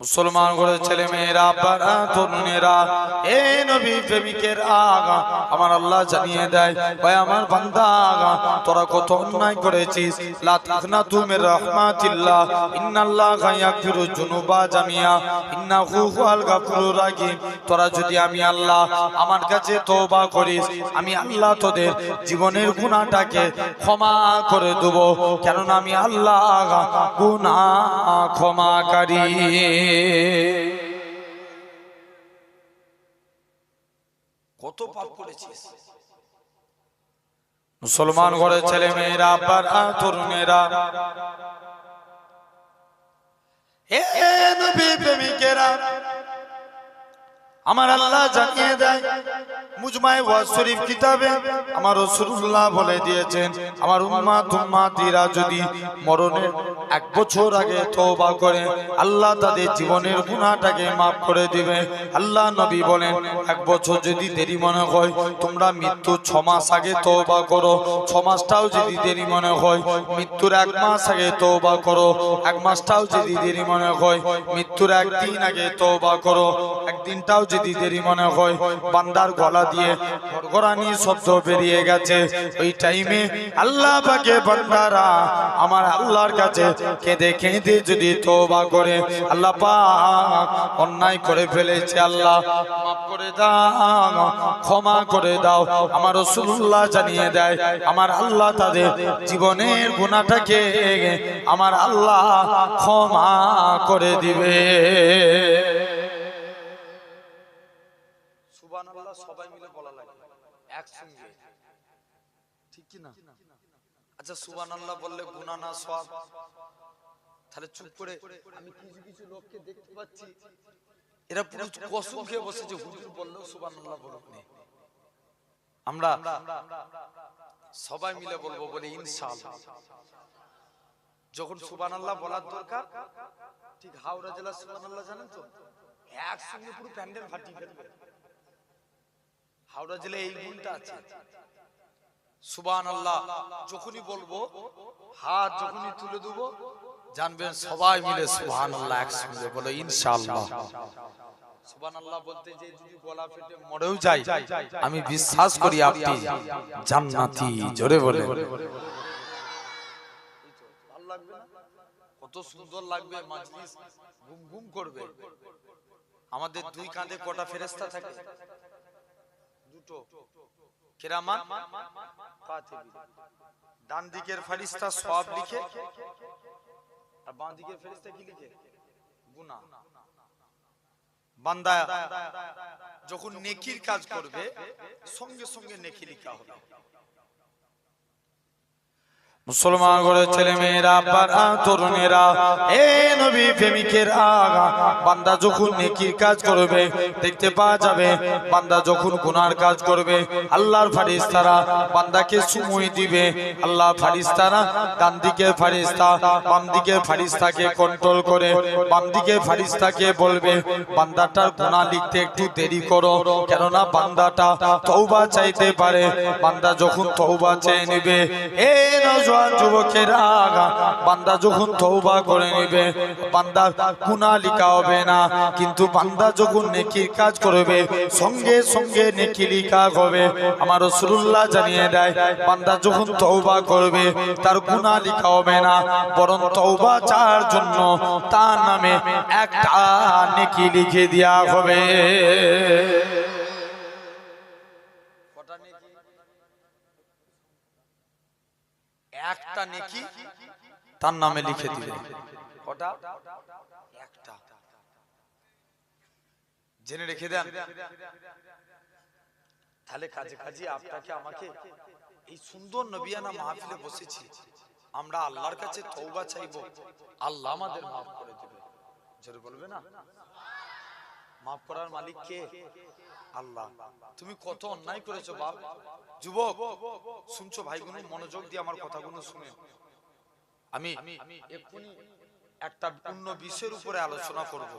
মুসলমান করে ছেলে মেয়েরা পাড়া তরুণেরা এ নবী প্রেমিকের আগা আমার আল্লাহ জানিয়ে দেয় ভাই আমার বান্দা আগা তোরা কত অন্যায় করেছিস? লা তাখনা তুমি রহমাতিল্লাহ ইন্নাল্লাহ ইয়াগফিরু যুনুবা জামিয়া ইন্নাহু হুয়াল গাফুরুর রাহিম তোরা যদি আমি আল্লাহ আমার কাছে তওবা করিস আমি আল্লাহ তোদের জীবনের গুনাহটাকে ক্ষমা করে দেব। কেননা আমি আল্লাহ গুনাহ ক্ষমাকারী। কত পাপ করেছিস? মুসলমান ঘরের ছেলে মেয়েরা আব্বার তরুণেরা হে নবী প্রেমিকেরা আমার আল্লাহ জানিয়ে দেয়, মুজমায় ওয়াজ শরীফ কিতাবে আমার রাসূলুল্লাহ বলে দিয়েছেন, আমার উম্মাত উম্মাতিরা যদি মরণের এক বছর আগে তওবা করে, আল্লাহ তাদের জীবনের গুনাহটাকে maaf করে দিবে। আল্লাহ নবী বলেন, এক বছর যদি দেরি মনে হয়, তোমরা মৃত্যু ছ মাস আগে তওবা করো। ছ মাসটাও যদি দেরি মনে হয়, মৃত্যুর এক মাস আগে তওবা করো। এক মাসটাও যদি দেরি মনে হয়, মৃত্যুর একদিন আগে তওবা করো। একদিনটাও যদি দেরি মনে হয়, বান্দার গলা দিয়ে গড়গড়ানি শব্দ বেরিয়ে গেছে। ওই টাইমে আল্লাহ পাকে বান্দারা আমার আল্লাহর কাছে কেঁদে কেঁদে যদি তওবা করে, আল্লাহ পাক অন্যায় করে ফেলেছে আল্লাহ। মাফ করে দাও, ক্ষমা করে দাও। আমার রাসূলুল্লাহ জানিয়ে দেয়, আমার আল্লাহ তাদের জীবনের গুনাহটাকে আমার আল্লাহ ক্ষমা করে দিবে। সবাই মিলে বলা লাগে একসঙ্গে। ঠিক কি না? আচ্ছা সুবহানাল্লাহ বললে গুনাহ না সওয়াব। তাহলে চুপ করে আমি কিছু কিছু লোককে দেখতে পাচ্ছি। এরা পুরো কসম খেয়ে বসেছে হুজুর বললেও সুবহানাল্লাহ বলুক নে। আমরা সবাই মিলে বলব বলে ইনশাআল্লাহ। যখন সুবহানাল্লাহ বলার দরকার ঠিক হাওড়া জেলার সুবহানাল্লাহ জানেন তো? একসঙ্গে পুরো প্যান্ডেল ফাটিয়ে ফেলবে। হাওড়া জেলায় এই গুণটা আছে। সুবান আল্লাহ যখনই বলব, হাত যখনই তুলে দেবো, জানবেন সবাই মিলে সুবহান আল্লাহ একসঙ্গে আমি বিশ্বাস করি আপনি জান্নাতি, জোরে বলে? কত সুন্দর লাগবে ঘুম ঘুম করবে। আমাদের দুই কাঁধে কটা ফেরেস্তা থাকে। কেরামান ডান দিকের ফেরিস্তা সব লিখে, আর বাঁ দিকের ফেরিস্তা কি লিখে? গুনা যখন নেকির কাজ করবে, সঙ্গে সঙ্গে নেকি লিখা হবে। মুসলমান ঘরের ছেলে মেয়েরা পাড়া তরুণেরা, এ নবী প্রেমিকের আগা। বান্দা যখন নেকির কাজ করবে, দেখতে পাওয়া যাবে, বান্দা যখন গুনার কাজ করবে, আল্লাহর ফারিস্তারা বান্দাকে সময় দিবে। আল্লাহ ফারিস্তারা ডান দিকে ফারিস্তা বাম দিকে ফারিস্তাকে কন্ট্রোল করে বাম দিকে ফারিস্তাকে বলবে বান্দাটার গুনাহ লিখতে একটু দেরি করো, কেননা বান্দাটা তৌবা চাইতে পারে। বান্দা যখন তৌবা চেয়ে নেবে, এ নজওয়ান যুবকের বান্দা যখন তওবা করে নেবে, বান্দা গুনাহ লিখা হবে না, কিন্তু বান্দা যখন নেকির কাজ করবে, সঙ্গে সঙ্গে নেকি লিখা হবে। আমার রাসূলুল্লাহ জানিয়ে দেয়, বান্দা যখন তওবা করবে, তার গুনাহ লিখা হবে না, বরং তওবা চার জন্য তার নামে একটা নেকি লিখে দেয়া হবে কটা নেকি একটা নেকি তার নামে লিখে দিবে। কটা? একটা। জেনে রেখে দেন। তাহলে কাজে কাজে আপনাকে আমাকে এই সুন্দর নবিয়ানা মাহফিলে বসেছি। আমরা আল্লাহর কাছে তওবা চাইব। আল্লাহ আমাদের মাফ করে দেবে। জোরে বলবে না? মাফ করার মালিক কে? আল্লাহ। তুমি কত অন্যায় করেছ, বাপ। যুবক, শুনছো ভাইগুলো মনোযোগ দিয়ে আমার কথাগুলো শুনে। আমি এক্ষুনি একটা অন্য বিষয়ের উপরে আলোচনা করব।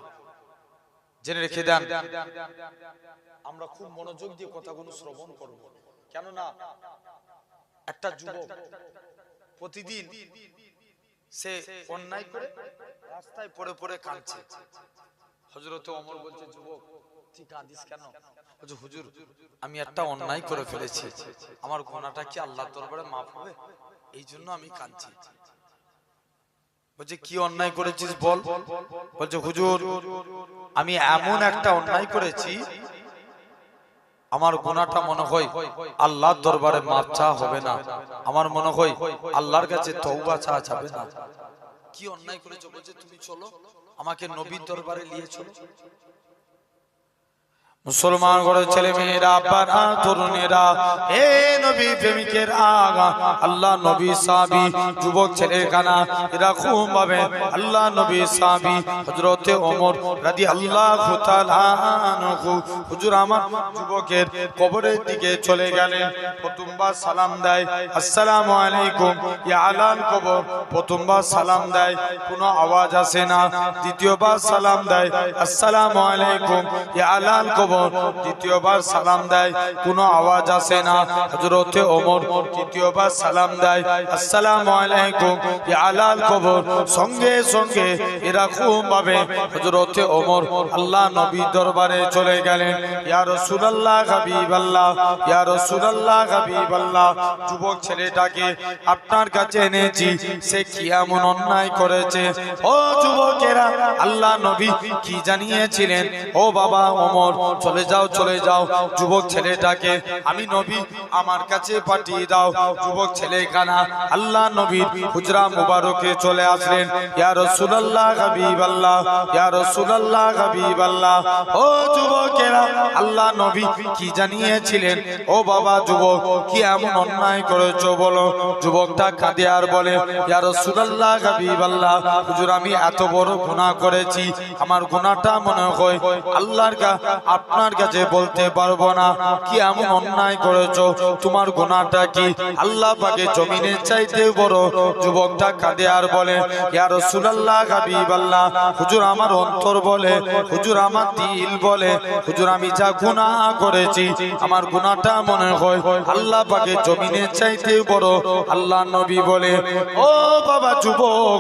জেনে রেখে দেন। আমরা খুব মনোযোগ দিয়ে কথাগুলো শ্রবণ করব। একটা যুবক প্রতিদিন সে অন্যায় করে রাস্তায় পড়ে পড়ে কাঁদছে। হজরত অমর বলছে, যুবক, তুই কাঁদিস কেন? হুজুর, আমি একটা অন্যায় করে ফেলেছি। আমার গোনাটা কি আল্লাহর দরবারে মাফ হবে? এই জন্য আমি কাঁদছি। বলছে, কি অন্যায় করেছিস বল? বলছে, হুজুর, আমি এমন একটা অন্যায় করেছি, আমার গুনাহটা মনে হয় আল্লাহর দরবারে মাপ চাওয়া হবে না। আমার মনে হয় আল্লাহর কাছে তওবা চাওয়া যাবে না। কি অন্যায় করেছ? বলছে, তুমি চলো, আমাকে নবীর দরবারে নিয়ে চলো। মুসলমান ঘরের ছেলে মেয়েরা আব্বারা তরুণেরা, হে নবী প্রেমিকের আগা, আল্লাহ নবী সাহাবী, যুবক ছেলে কানা, এরা খুব ভাবে, আল্লাহ নবী সাহাবী, হযরতে ওমর তাআলা আনহু। হুজুর, আমার যুবকের কবরের দিকে চলে গেলেন, প্রথমবার সালাম দেয়, আসসালামু আলাইকুম। ইয়া আলাল কবর, প্রথমবার সালাম দেয়, কোনো আওয়াজ আসে না, দ্বিতীয়বার সালাম দেয়, আসসালামু আলাইকুম। ইয়া আলাল কবর দ্বিতীয়বার সালাম দেয়, কোনো আওয়াজ আসে না। হযরতে ওমর তৃতীয়বার সালাম দেয়, আসসালামু আলাইকুম আলাল কবর। সঙ্গে সঙ্গে এরকম ভাবে, হযরতে ওমর, আল্লাহ নবী দরবারে চলে গেলেন। ইয়া রাসূলুল্লাহ, হাবিবাল্লাহ। ইয়া যুবক ছেলেটাকে, আপনার কাছে এনেছি, সে কি এমন অন্যায় করেছে? ও যুবকেরা, আল্লাহ নবী কি জানিয়েছিলেন? ও বাবা ওমর চলে যাও চলে যাও, যুবক ছেলেটাকে আমি নবী আমার কাছে পাঠিয়ে দাও। যুবক ছেলে কানা, আল্লাহ নবীর হুজরা মুবারকে চলে আসলেন। ইয়া রাসূলুল্লাহ, হাবিবাল্লাহ, ইয়া রাসূলুল্লাহ, হাবিবাল্লাহ। ও যুবকেরা, আল্লাহ নবী কি জানিয়েছিলেন? ও বাবা যুবক, কি এমন অন্যায় করেছ বলো? যুবকটা কাঁদে আর বলে, ইয়া রাসূলুল্লাহ, হাবিবাল্লাহ, হুজুর আমি এত বড় গুনাহ করেছি। আমার গুনাহটা মনে হয় আল্লাহর কা আপনার কাছে বলতে পারব না। কি এমন অন্যায় করেছ? তোমার গুনাহটা কি আল্লাহ পাকে জমিনের চাইতে বড়? যুবকটা কাঁদে আর বলে, ইয়া রাসূলুল্লাহ, হাবিবাল্লাহ। হুজুর আমার অন্তর বলে, হুজুর আমার দিল বলে, হুজুর, আমি যা গুনাহ করেছি, আমার গুনাহটা মনে হয় আল্লাহ পাকে জমিনের চাইতে বড়। আল্লাহ নবী বলে, ও বাবা যুবক,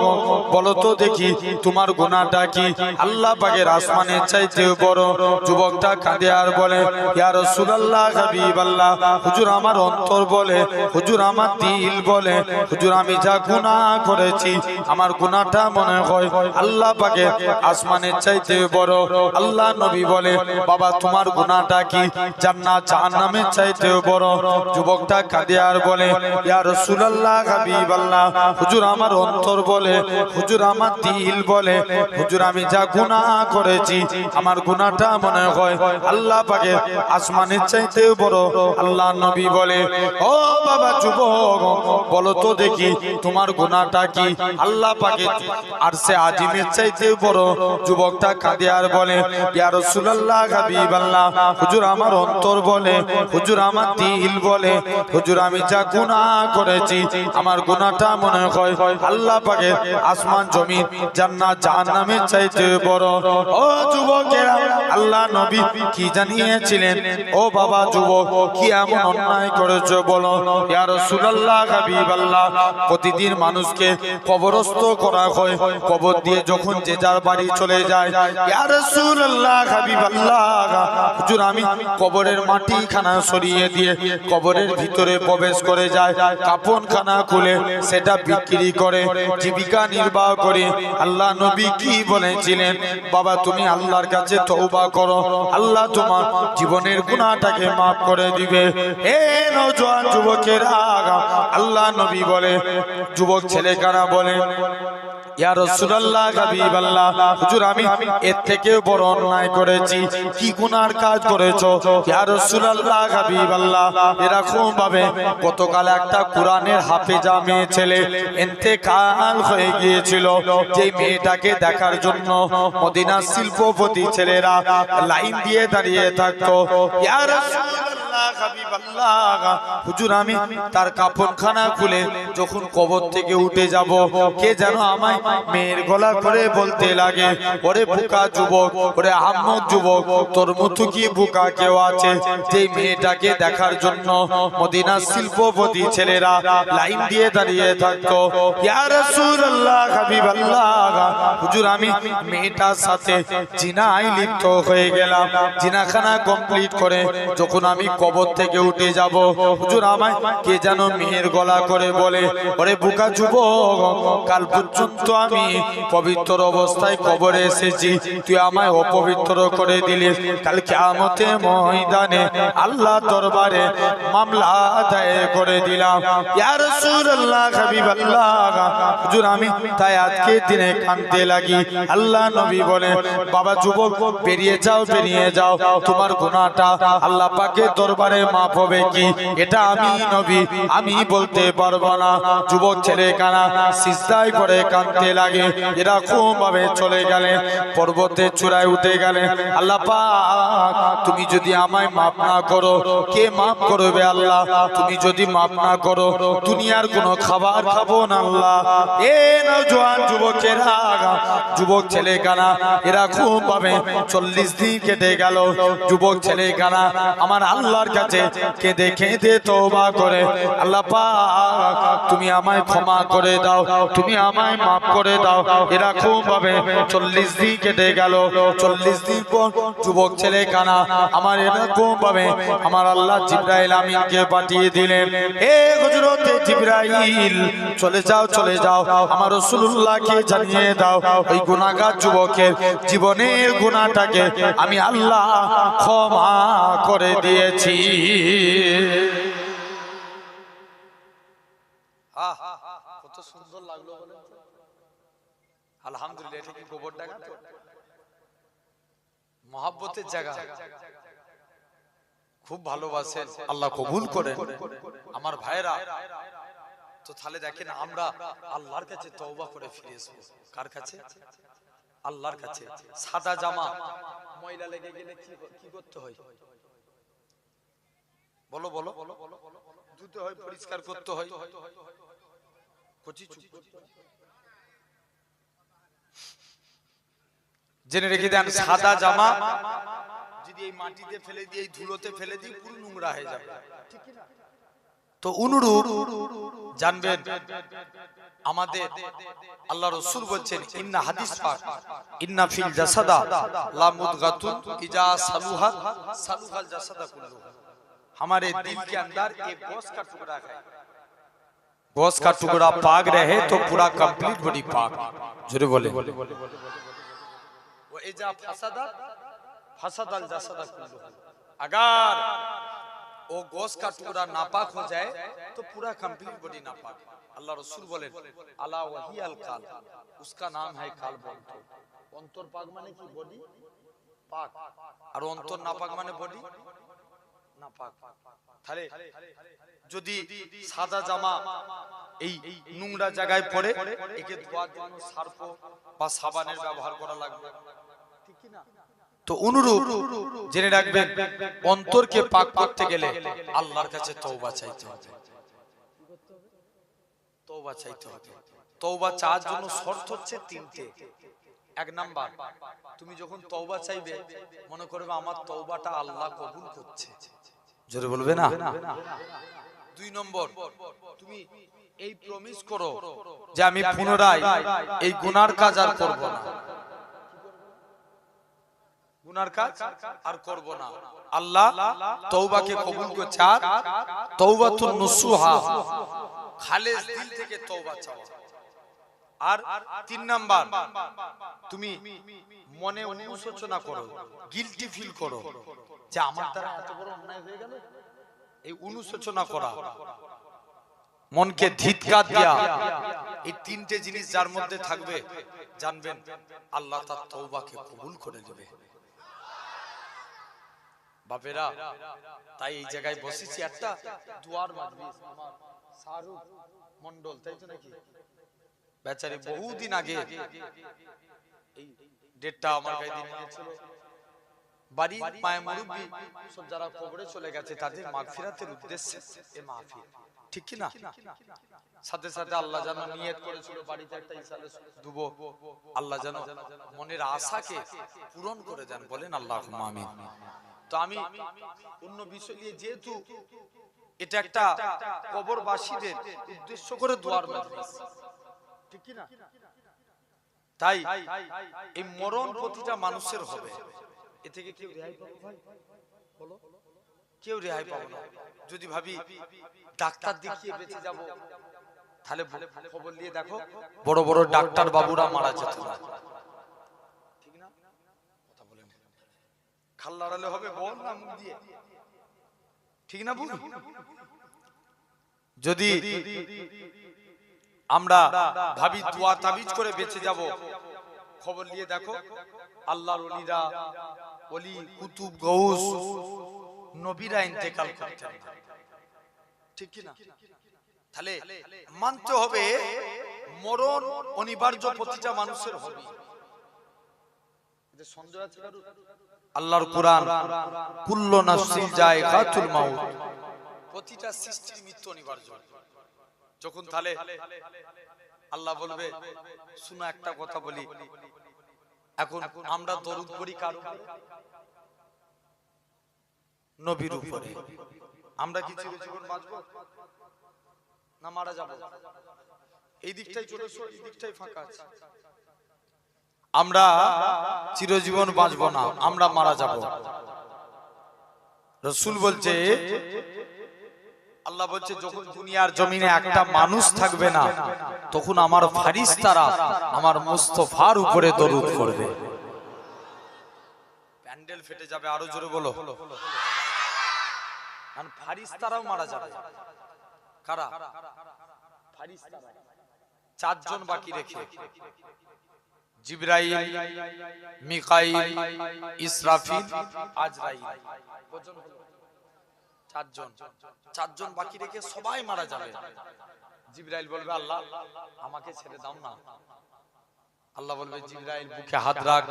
বলো তো দেখি, তোমার গুনাহটা কি আল্লাহ পাকের আসমানের চাইতে বড়? যুবকটা কাঁদে আর বলে, ইয়া রাসূলুল্লাহ, হাবিবাল্লাহ। হুজুর আমার অন্তর বলে, হুজুর আমার দিল বলে, হুজুর, আমি যা গুনাহ করেছি, আমার গুনাহটা মনে হয় আল্লাহ পাকে আসমানের চাইতে বড়। আল্লাহ নবী বলে, বাবা, তোমার গুনাহটা কি জান্নাত, জাহান্নামের চাইতে বড়? যুবকটা কাঁদে আর বলে, ইয়া রাসূলুল্লাহ, হাবিবাল্লাহ। হুজুর আমার অন্তর বলে, হুজুর আমার দিল বলে, হুজুর, আমি যা গুনাহ করেছি, আমার গুনাহটা মনে হয় আল্লাহ পাকে আসমানের চাইতে বড় আল্লাহ নবী বলে, ও বাবা যুবক, বলো তো দেখি তোমার গুনাহটা কি? আল্লাহ পাকে আর সে আজিমের চাইতে বড় যুবকটা কাঁদে আর বলে, ইয়া রাসূলুল্লাহ, হাবিবাল্লাহ। হুজুর আমার অন্তর বলে, হুজুর আমার দিল বলে, হুজুর আমি যা গুনাহ করেছি, আমার গুনাহটা মনে হয় আল্লাহ পাকে আসমান, জমিন, জান্নাত, জাহান্নামের চাইতে বড়। ও যুবকেরা, আল্লাহ নবী কি জানিয়েছিলেন? ও বাবা যুবক, কি এমন অন্যায় করেছ বলো? ইয়া রাসূলুল্লাহ, হাবিবাল্লাহ। প্রতিদিন মানুষকে কবরস্থ করা হয়। কবর দিয়ে যখন যে যার বাড়ি চলে যায় আমি কবরের মাটি খানা সরিয়ে দিয়ে কবরের ভিতরে প্রবেশ করে যায় কাপন খানা খুলে সেটা বিক্রি করে, জীবিকা নির্বাহ করে। আল্লাহ নবী কি বলেছিলেন? বাবা, তুমি আল্লাহর কাছে তওবা করো। আল্লাহ তোমার জীবনের গুণাটাকে মাফ করে দিবে। এ নওজোয়ান যুবকের আগা, আল্লাহ নবী বলে, যুবক ছেলে কারা বলে? আমি এর থেকে বড় অন্যায় করেছি। কি কাজ করেছ? এরকম ভাবে গতকাল একটা মেয়ে ছেলে হয়ে গিয়েছিল। মেয়েটাকে দেখার জন্য মদিনা শিল্পপতি ছেলেরা লাইন দিয়ে দাঁড়িয়ে থাকতো। ইয়া হুজুর, আমি তার কাপড়খানা খুলে যখন কবর থেকে উঠে যাব, কে যেন আমায় মেয়ের গলা করে বলতে লাগে, ওরে বুকা যুবক, ওরে যুবক, তোর মতো কি বুকা কেউ আছে যে মেয়েটাকে দেখার জন্য মদিনা শিল্পপতি ছেলেরা লাইন দিয়ে দাঁড়িয়ে থাকতো? হুজুর, আমি মেয়েটার সাথে জিনায় লিপ্ত হয়ে গেলাম। জিনাখানা কমপ্লিট করে যখন আমি কবর থেকে উঠে যাব, হুজুর আমায় কে যেন মেয়ের গলা করে বলে, ওরে বুকা যুবক, কাল পর্যন্ত আমি পবিত্র অবস্থায় কবরে এসেছি, তুই আমায় অপবিত্র করে দিলি কাল কিয়ামতে ময়দানে আল্লাহ দরবারে মামলা দায়ের করে দিলাম। ইয়া রাসূলুল্লাহ হাবিবাল্লাহ, হুজুর, আমি তাই আজকে দিনে কাঁদতে লাগি। আল্লাহ নবী বলে, বাবা, যুবক, বেরিয়ে যাও বেরিয়ে যাও, তোমার গুনাহটা আল্লাহ পাকের দরবারে মাফ হবে কি? এটা আমি নবী, আমি বলতে পারব না। যুবক ছেলে কানা সিজদায় করে কাঁদতে লাগে এরকম ভাবে চলে গেলে পর্বতের চূড়ায় উঠে গেলে, আল্লাহ পাক, তুমি যদি আমায় মাফ না করো, কে মাফ করবে আল্লাহ? তুমি যদি মাফ না করো, দুনিয়ার কোনো খাবার খাব না আল্লাহ? এ নওজোয়ান যুবকেরা যুবক ছেলে কানা এরকম ভাবে চল্লিশ দিন কেটে গেল। যুবক ছেলে কানা আমার আল্লাহর কাছে কেঁদে কেঁদে তোবা করে। আল্লাহ তুমি আমায় ক্ষমা করে দাও, তুমি আমায় মাফ করে দাও। এরকম ভাবে চল্লিশ দিন কেটে গেল। চল্লিশ দিন পর যুবক ছেলে কানা আমার এরকম ভাবে, আমার আল্লাহ জিব্রাইল আমিনকে পাঠিয়ে দিলেন। এ হযরতে জিব্রাইল, চলে যাও চলে যাও, আমার রাসূলুল্লাহকে জানিয়ে দাও। ওই গুনাহগার যুবকের জীবনের গুনাহটাকে আমি আল্লাহ ক্ষমা করে দিয়েছি। আল্লাহ কবুল আমার ভাইরা তো তাহলে দেখেন আমরা আল্লাহর কাছে তওবা করে ফিরে আসব। কার কাছে? আল্লাহর কাছে। সাদা জামা। ময়লা লেগে গেলে কি করতে হয়? বলো বলো। ধুতে হয়, পরিষ্কার করতে হয়। কচি চুপ। জেনে রেখে দেন, সাদা জামা যদি এই মাটিতে ফেলে দিই, এই ধুলোতে ফেলে দিই, পুরো নোংরা হয়ে যাবে। তো অনুরূপ জানবেন আমাদের আল্লাহ রসুল বলছেন ইন্না হাদিস পাক ইন্না ফিল জাসাদা লা মুদগাতুন ইজা সালুহা সালুহাল জাসাদা কুল্লু हमारे दिल के अंदर एक गोश का टुकड़ा है गोश का टुकड़ा पाक रहे तो पूरा कंप्लीट बॉडी पाक जोरे बोले वो इजा फसदा फसदल जसदा कुल्लु अगर वो गोश का टुकड़ा नापाक हो जाए तो पूरा कंप्लीट बॉडी नापाक अल्लाह रसूल बोले अला वही अल काल उसका नाम है काल बंतो অন্তর পাক মানে কি বডি পাক আর অন্তর নাপাক মানে বডি নাপাক তাহলে যদি সাদা জামা এই নোংরা জায়গায় পড়ে একে ধোয়ার জন্য সার্ফ বা সাবানের ব্যবহার করা লাগবে ঠিক কি না তো অনুরূপ জেনে রাখবেন, অন্তরকে পাক করতে গেলে আল্লাহর কাছে তওবা চাইতে হবে। তওবা চাইতে হবে। তওবা চাওয়ার জন্য শর্ত হচ্ছে তিনটে। এক নাম্বার, তুমি যখন তওবা চাইবে, মনে করবে আমার তওবাটা আল্লাহ কবুল করছে। জোরে বলবে না? দুই নম্বর, তুমি এই প্রমিস করো যে আমি পুনরায় এই গুনার কাজ আর করব না। গুনার কাজ আর করব না। আল্লাহ তওবাকে কবুল করছে আর তওবাতুন নুসুহা। খালেস দিল থেকে তওবা চাওয়া। আর তিন নাম্বার তুমি মনে অনুশোচনা করো গিলটি ফিল করো। যে আমার দ্বারা এত বড় অন্যায় হয়ে গেল? এই অনুশোচনা করা। মনকে ধিৎকার দেয়া। এই তিনটে জিনিস যার মধ্যে থাকবে। জানবেন আল্লাহ তার তৌবাকে কবুল করে দেবে বাপেরা, তাই এই জায়গায় বসেছি একটা দুয়ার শাহরুখ মন্ডল তাই তো নাকি? বেচারি বহুদিন আগে ডেটটা আমার মাগফিরাতের উদ্দেশ্যে ঠিক কি না? সাথে সাথে আল্লাহ যেন আল্লাহ যেন মনের আশাকে পূরণ করে দেন বলেন আল্লাহ আমিন। তো আমি অন্য বিষয় নিয়ে যেহেতু এটা একটা কবরবাসীদের উদ্দেশ্য করে দোয়ার মজলিস ঠিক কি না? তাই এই মরণ প্রতিটা মানুষের হবে। এ থেকে কেউ রেহাই পাবে? ভাই বলো। কেউ রেহাই পাবে না। যদি ভাবি ডাক্তার দেখিয়ে বেঁচে যাব তাহলে খবর নিয়ে দেখো বড় বড় ডাক্তার বাবুরা মারা যেত না ঠিক না কথা বলেন খাল হবে বল না মুখ দিয়ে? ঠিক না বুঝ যদি আমরা ভাবি দোয়া তাবিজ করে বেঁচে যাব, খবর নিয়ে দেখো, আল্লাহর ওলিরা ওলি কুতুব গৌস নবীরা ইন্তেকাল করতেন ঠিক না? তাহলে মানতে হবে মরণ অনিবার্য প্রতিটা মানুষের হবে। আছে? আল্লাহর কোরআন, কুল্ল নাফসিন জায়গাতুল মাউত। প্রতিটা সৃষ্টির মৃত্যু অনিবার্য। যখন তাহলে আল্লাহ বলবে একটা কথা বলি। এখন আমরা দরুদ করি কার নবীর উপরে। আমরা কি বাঁচবো? না মারা যাব? এই দিকটাই চলে এসো, এই দিকটাই ফাঁকা আছে। আমরা চিরজীবন বাঁচবো না, আমরা মারা যাব। রসুল বলছে, আল্লাহ বলছে, যখন দুনিয়ার জমিনে একটা মানুষ থাকবে না, তখন আমার ফারিস্তারা আমার মুস্তফার উপরে দরুদ করবে প্যান্ডেল ফেটে যাবে, আরও জোরে বলো। কারণ ফারিস্তারাও মারা যাবে। কারা? ফারিস্তারা। চারজন বাকি রেখে। জিব্রাইল, মিকাইল, ইসরাফিল, আজরাইল। চারজন। চারজন বাকি রেখে সবাই মারা যাবে। জিব্রাইল বলবে, আল্লাহ, আমাকে ছেড়ে দাও না। আল্লাহ বলবে, জিব্রাইল, বুকে হাত রাখ,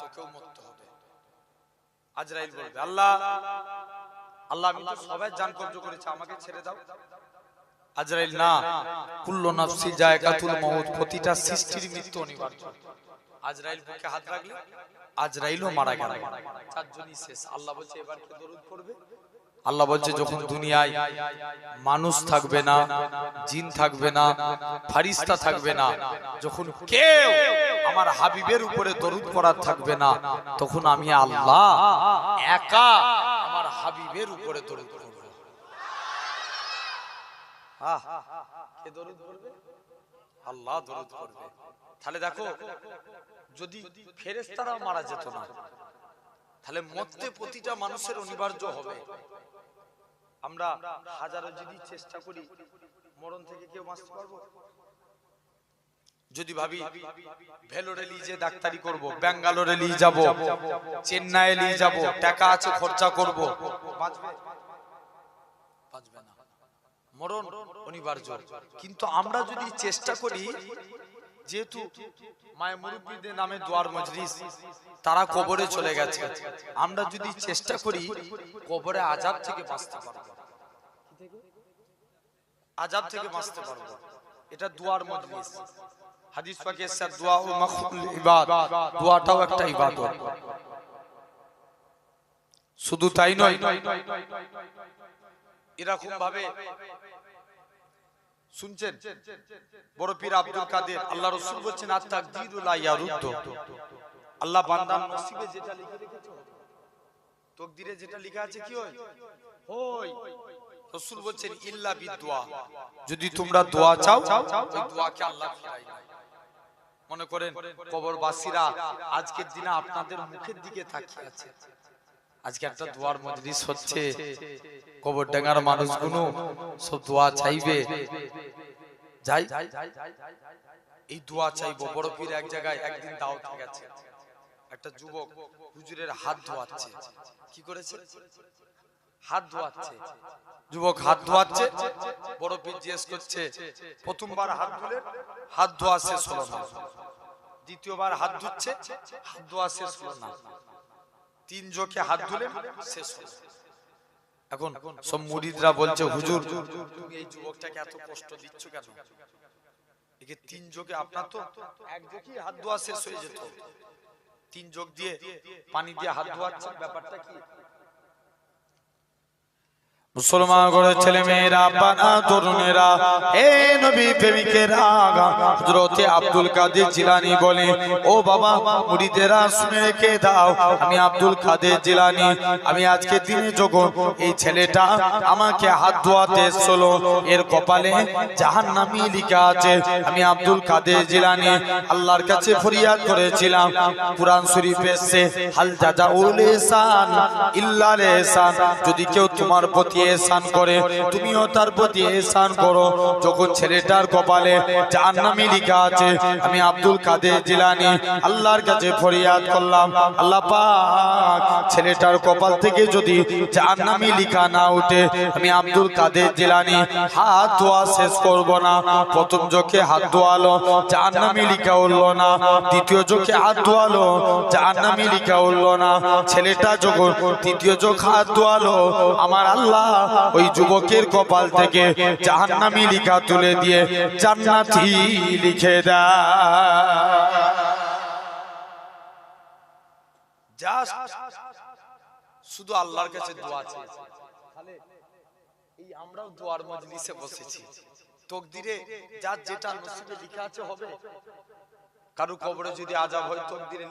তোকেও মরতে হবে। আজরাইল বলবে, আল্লাহ আল্লাহ সবাই জান করেছি, আমাকে ছেড়ে দাও। আজরাইল, না কুল্lu নাফসি জায়গাতুল মাউত প্রতিটা সৃষ্টির মৃত্যু অনিবার্য। আজরাইল বুকে হাত রাখলে আজরাইলও মারা গেল। চারজনই শেষ। আল্লাহ বলছে, এবার কে দরুদ করবে আল্লাহ বলছে, যখন দুনিয়ায় মানুষ থাকবে না, জিন থাকবে না, ফারিস্তা থাকবে না, যখন কেউ আমার হাবিবের উপরে দরুদ পড়ার থাকবে না, তখন আমি আল্লাহ একা আমার হাবিবের উপরে দরুদ আল্লাহ দরুদ তাহলে দেখো, যদি মারা যেত না, তাহলে প্রতিটা মানুষের অনিবার্য হবে। আমরা হাজারো যদি চেষ্টা করি, মরণ থেকে কেউ বাঁচতে পারব? যদি ভাবি, ভেলোরে যে ডাক্তারি করব, ব্যাঙ্গালোরে নিয়ে যাব, চেন্নাইয়ে নিয়ে যাব, টাকা আছে, খরচা করব, বাঁচবে? বাঁচবে না। মরণ অনিবার্য। কিন্তু আমরা যদি চেষ্টা করি, যেহেতু মায়ের মুরব্বীদের নামে দোয়ার মজলিস, তারা কবরে চলে গেছে, আমরা যদি চেষ্টা করি, কবরে আজাব থেকে বাঁচতে পারব। আজাব থেকে বাঁচতে পারব। এটা দোয়ার মজলিস। হাদিস পাকে এসছে দোয়া ও মাখুল ইবাদ। দোয়াটাও একটা ইবাদত। শুধু তাই নয় এরকম ভাবে শুনছেন? বড় পীর আব্দুল কাদের আল্লাহ রসুল বলছেন আর তাকদিরুল ইয়ারুদ্দ। আল্লাহ বান্দার নসিবে যেটা লিখে রেখেছে তকদিরে যেটা লেখা আছে কি হয় হই। রসুল বলছেন ইল্লা বিদুয়া। যদি তোমরা দোয়া চাও ওই দোয়াকে আল্লাহ ফিরাই মনে করেন কবরবাসীরা আজকের দিনে আপনাদের মুখের দিকে তাকিয়ে আছে। আজকে একটা দোয়ার মজলিস হচ্ছে। কবর ডাঙ্গার মানুষগুলো সব দোয়া চাইবে। যাই। এই দোয়া চাইব। বড় পীর এক জায়গায় একদিন দাওয়াতে গেছে। একটা যুবক হুজুরের হাত ধোয়াচ্ছে। কি করেছে? হাত ধোয়াচ্ছে। যুবক হাত ধোয়াচ্ছে। বড় পীর জিজ্ঞেস করছে প্রথমবার হাত ধুলে হাত ধোয়া শেষ হলো না দ্বিতীয়বার হাত ধুচ্ছে হাত ধোয়া শেষ হলো না তিন জোকে হাত ধুলে শেষ হলো। এখন সব মুরিদরা বলছে হুজুর তুমি এই যুবকটাকে এত কষ্ট দিচ্ছ কেন? একে তিন যোগে আপনার তো এক যোগই হাত ধোয়া শেষ হয়ে যেত। তিন যোগ দিয়ে পানি দিয়ে হাত ধোয়ার ব্যাপারটা কি? মুসলমান করে ছেলে মেয়েরা বানা তরুণেরা হে নবী প্রেমিকেরা হযরতে আব্দুল কাদের জিলানী বলে, ও বাবা মুরিদেরা শুনে রেখে দাও, আমি আব্দুল কাদের জিলানী, আমি আজকে দিনে যখন এই ছেলেটা আমাকে হাত ধোয়াতে এসেছিল, এর কপালে জাহান্নামী লেখা আছে, আমি আব্দুল কাদের জিলানি, আল্লাহর কাছে ফরিয়াদ করেছিলাম, কুরআন শরীফ এসেছে, হাল জাজাউল ইহসান ইল্লা ইহসান যদি কেউ তোমার প্রতি এহসান করে, তুমিও তার প্রতি এহসান করো। যখন ছেলেটার কপালে জাহান্নামী লেখা আছে, আমি আব্দুল কাদের জিলানী, আল্লাহর কাছে ফরিয়াদ করলাম, আল্লাহ পাক, ছেলেটার কপাল থেকে যদি জাহান্নামী লেখা না উঠে, আমি আব্দুল কাদের জিলানী, হাত ধোয়া শেষ করব না। প্রথম চোখে হাত ধোয়ালো, জাহান্নামী লেখা উঠল না। দ্বিতীয় চোখে হাত ধোয়ালো, জাহান্নামী লেখা উঠল না। ছেলেটা যখন তৃতীয় চোখ হাত ধোয়ালো, আমার আল্লাহ ওই যুবকের কপাল থেকে জাহান্নামী লেখা তুলে দিয়ে জান্নাতি লিখে দেয় শুধু আল্লাহর কাছে দোয়া চেয়েছি এই আমরাও দোয়ার মজলিসে বসেছি। তকদিরে যার যেটা নসিবে লেখা আছে হবে। কারও কবরে যদি আজাব হয় তকদিরে